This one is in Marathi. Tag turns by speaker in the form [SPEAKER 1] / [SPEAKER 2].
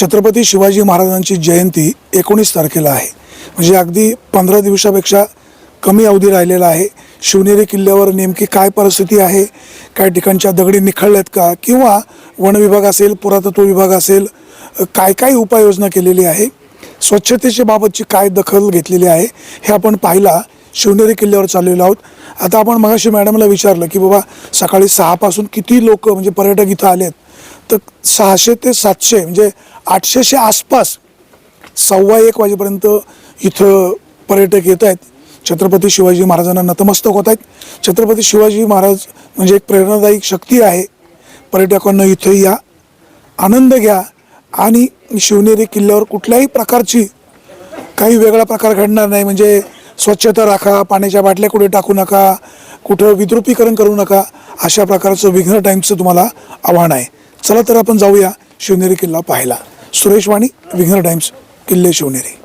[SPEAKER 1] छत्रपती शिवाजी महाराजांची जयंती एकोणीस तारखेला आहे. म्हणजे अगदी पंधरा दिवसापेक्षा कमी अवधी राहिलेला आहे. शिवनेरी किल्ल्यावर नेमकी काय परिस्थिती आहे? काय ठिकाणच्या दगडी निखळल्यात का? किंवा वन विभाग असेल पुरातत्व विभाग असेल काय काय उपाययोजना केलेली आहे? स्वच्छतेच्या बाबतची काय दखल घेतलेली आहे? हे आपण पाहिला. शिवनेरी किल्ल्यावर चाललेलो आहोत. आता आपण मगाशी मॅडमला विचारलं की बाबा सकाळी सहापासून किती लोक म्हणजे पर्यटक इथं आलेत? तर सहाशे ते सातशे म्हणजे आठशेच्या आसपास सव्वा एक वाजेपर्यंत इथं पर्यटक येत आहेत. छत्रपती शिवाजी महाराजांना नतमस्तक होत आहेत. छत्रपती शिवाजी महाराज म्हणजे एक प्रेरणादायी शक्ती आहे. पर्यटकांना इथं या आनंद घ्या आणि शिवनेरी किल्ल्यावर कुठल्याही प्रकारची काही वेगळा प्रकार घडणार नाही. म्हणजे स्वच्छता राखा पाण्याच्या बाटल्या कुठे टाकू नका कुठं विद्रुपीकरण करू नका अशा प्रकारचं विघ्न टाईमचं तुम्हाला आव्हान आहे. चला तर आपण जाऊया शिवनेरी किल्ला पाहायला. सुरेश वाणी विघ्न टाईम्स किल्ले शिवनेरी.